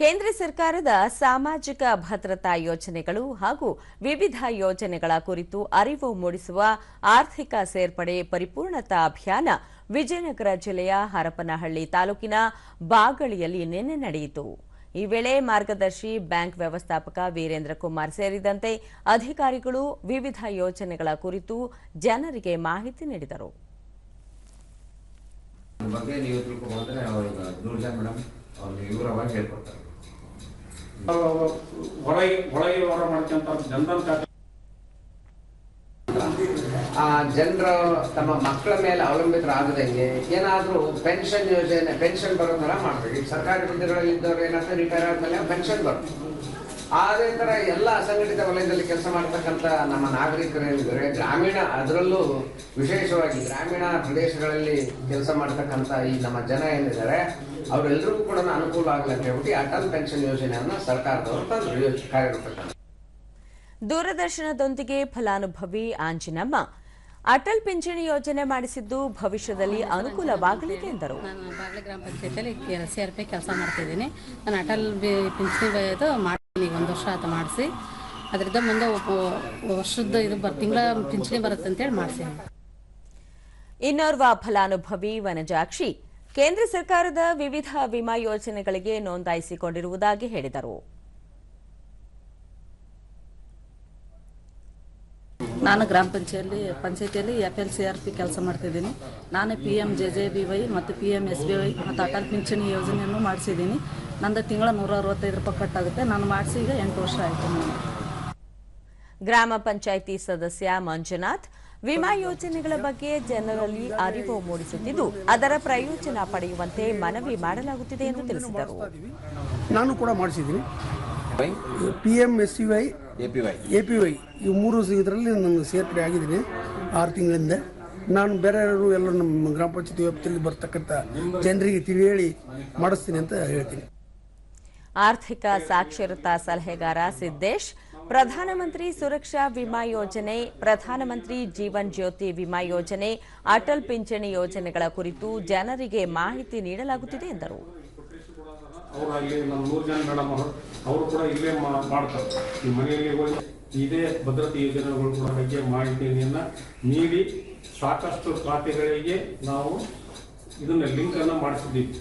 ಕೇಂದ್ರ ಸರ್ಕಾರದ ಸಾಮಾಜಿಕ ಭದ್ರತಾ ಯೋಜನೆಗಳು ಹಾಗೂ ವಿವಿಧ ಯೋಜನೆಗಳ ಕುರಿತು ಅರಿವು ಮೂಡಿಸುವ ಆರ್ಥಿಕ ಸೇರ್ಪಡೆ ಪರಿಪೂರ್ಣತಾ ಅಭಿಯಾನ ವಿಜಯನಗರ ಜಿಲ್ಲೆಯ ಹರಪನಹಳ್ಳಿ ತಾಲೂಕಿನ ಬಾಗಳಿಯಲ್ಲಿ ನಿನ್ನೆ ನಡೆಯಿತು. ಈ ವೇಳೆ ಮಾರ್ಗದರ್ಶಿ, ಬ್ಯಾಂಕ್ ವ್ಯವಸ್ಥಾಪಕ ವೀರೇಂದ್ರ ಕುಮಾರ್ ಸೇರಿದಂತೆ ಅಧಿಕಾರಿಗಳು ವಿವಿಧ ಯೋಜನೆಗಳ ಕುರಿತು ಜನರಿಗೆ ಮಾಹಿತಿ ನೀಡಿದರು. ಅವ್ರಿಗೆ ವಿವರವಾಗಿ ಹೇಳ್ಕೊಡ್ತಾರೆ. ಆ ಜನರು ತಮ್ಮ ಮಕ್ಕಳ ಮೇಲೆ ಅವಲಂಬಿತರಾಗದಂಗೆ ಏನಾದರೂ ಪೆನ್ಷನ್ ಯೋಜನೆ, ಪೆನ್ಷನ್ ಬರೋ ಥರ ಮಾಡ್ಬೇಕು ಸರ್ಕಾರಿ ಹುದ್ದೆಗಳಲ್ಲಿ ಇದ್ದವ್ರು ಏನಾಗ್ತದೆ ರಿಟೈರ್ ಆದಮೇಲೆ ಪೆನ್ಷನ್ ಬರುತ್ತೆ. ಅದೇ ತರ ಎಲ್ಲ ಅಸಂಘಟಿತ ವಲಯದಲ್ಲಿ ಕೆಲಸ ಮಾಡ್ತಕ್ಕಂಥ ನಮ್ಮ ನಾಗರಿಕರು ಏನಿದ್ರೆ ಗ್ರಾಮೀಣ ಅದರಲ್ಲೂ ವಿಶೇಷವಾಗಿ ಗ್ರಾಮೀಣ ಪ್ರದೇಶಗಳಲ್ಲಿ ಕೆಲಸ ಮಾಡ್ತಕ್ಕಂಥ ಈ ನಮ್ಮ ಜನ ಏನಿದ್ದಾರೆ ಅವರೆಲ್ಲರಿಗೂ ಕೂಡ ಅನುಕೂಲ ಆಗಲಿ ಅಂತ ಹೇಳ್ಬಿಟ್ಟು ಅಟಲ್ ಪೆನ್ಷನ್ ಯೋಜನೆಯನ್ನ ಸರ್ಕಾರದವರು ತಂದು ಕಾರ್ಯರೂಪಕ್ಕೆ ದೂರದರ್ಶನದೊಂದಿಗೆ ಫಲಾನುಭವಿ ಆಂಜಿನಮ್ಮ ಅಟಲ್ ಪಿಂಚಣಿ ಯೋಜನೆ ಮಾಡಿಸಿದ್ದು ಭವಿಷ್ಯದಲ್ಲಿ ಅನುಕೂಲವಾಗಲಿದೆ ಎಂದರು. ನಾನು ಬಾಗಲಿ ಗ್ರಾಮ ಪಂಚಾಯತಿಯಲ್ಲಿ ಸಿ ಆರ್ ಪಿ ಕೆಲಸ ಮಾಡ್ತಿದ್ದೀನಿ. ನಾನು ಅಟಲ್ ಪಿಂಚಣಿ ಪಿಂಚಣಿ ಮಾಡ್ತೀನಿ ಒಂದು ವರ್ಷ ಆತ ಮಾಡಿಸಿ. ಅದರಿಂದ ಮುಂದೆ ವರ್ಷದ ಇದು ಬರ್ ತಿಂಗಳ ಪಿಂಚಣಿ ಬರುತ್ತೆ ಅಂತೇಳಿ ಮಾಡಿಸಿ. ಇನ್ನೋರ್ವ ಫಲಾನುಭವಿ ವನಜಾಕ್ಷಿ, ಕೇಂದ್ರ ಸರ್ಕಾರದ ವಿವಿಧ ವಿಮಾ ಯೋಜನೆಗಳಿಗೆ ನೋಂದಾಯಿಸಿಕೊಂಡಿರುವುದಾಗಿ ಹೇಳಿದರು. ನಾನು ಗ್ರಾಮ ಪಂಚಾಯಲ್ಲಿ ಪಂಚಾಯತಿಯಲ್ಲಿ F L C R P ಕೆಲಸ ಮಾಡ್ತಿದ್ದೀನಿ. ನಾನು P M J J B Y ಮತ್ತು P M S B Y ಮತ್ತು ಅಟಲ್ ಪಿಂಚಣಿ ಯೋಜನೆಯನ್ನು ಮಾಡಿಸಿದ್ದೀನಿ. ನಂದು ತಿಂಗಳ ನೂರ ಅರವತ್ತೈದು ರೂಪಾಯಿ ಕಟ್ಟಾಗುತ್ತೆ. ನಾನು ಮಾಡಿಸಿ ಈಗ ಎಂಟು ವರ್ಷ ಆಯಿತು ನಾನು. ಗ್ರಾಮ ಪಂಚಾಯಿತಿ ಸದಸ್ಯ ಮಂಜುನಾಥ್ ವಿಮಾ ಯೋಜನೆಗಳ ಬಗ್ಗೆ ಜನರಲ್ಲಿ ಅರಿವು ಮೂಡಿಸುತ್ತಿದ್ದು ಅದರ ಪ್ರಯೋಜನ ಪಡೆಯುವಂತೆ ಮನವಿ ಮಾಡಲಾಗುತ್ತಿದೆ ಎಂದು ತಿಳಿಸಿದರು. ನಾನು ಕೂಡ ಮಾಡಿಸಿದ್ದೀನಿ. P M S C Y A P Y A P Y ಇವು ಮೂರು ಇದರಲ್ಲಿ ನಾನು ಸೇರ್ಪಡೆ ಆಗಿದ್ದೀನಿ ಆರು ತಿಂಗಳಿಂದ. ನಾನು ಬೇರೆಯವರು ಎಲ್ಲ ನಮ್ಮ ಗ್ರಾಮ ಪಂಚಾಯತಿ ವ್ಯಾಪ್ತಿಯಲ್ಲಿ ಬರ್ತಕ್ಕಂಥ ಜನರಿಗೆ ತಿಳಿ ಹೇಳಿ ಮಾಡಿಸ್ತೀನಿ ಅಂತ ಹೇಳ್ತೀನಿ. ಆರ್ಥಿಕ ಸಾಕ್ಷರತಾ ಸಲಹೆಗಾರ ಸಿದ್ದೇಶ್ ಪ್ರಧಾನಮಂತ್ರಿ ಸುರಕ್ಷಾ ವಿಮಾ ಯೋಜನೆ ಪ್ರಧಾನಮಂತ್ರಿ ಜೀವನ್ ಜ್ಯೋತಿ ವಿಮಾ ಯೋಜನೆ ಅಟಲ್ ಪಿಂಚಣಿ ಯೋಜನೆಗಳ ಕುರಿತು ಜನರಿಗೆ ಮಾಹಿತಿ ನೀಡಲಾಗುತ್ತಿದೆ ಎಂದರು. ಅವ್ರು ಅಲ್ಲಿ ನಮ್ಮ ನೂರು ಜನ ಮೇಡಮ್ ಅವರು ಅವರು ಕೂಡ ಇಲ್ಲೇ ಮಾಡ್ತಾರೆ. ಈ ಮನೆಯಲ್ಲಿ ಹೋಗಿ ಇದೇ ಭದ್ರತೆ ಯೋಜನೆಗಳು ಕೂಡ ಬಗ್ಗೆ ಮಾಹಿತಿಯನ್ನು ನೀಡಿ ಸಾಕಷ್ಟು ಖಾತೆಗಳಿಗೆ ನಾವು ಇದನ್ನ ಲಿಂಕನ್ನು ಮಾಡಿಸಿದ್ದೀವಿ.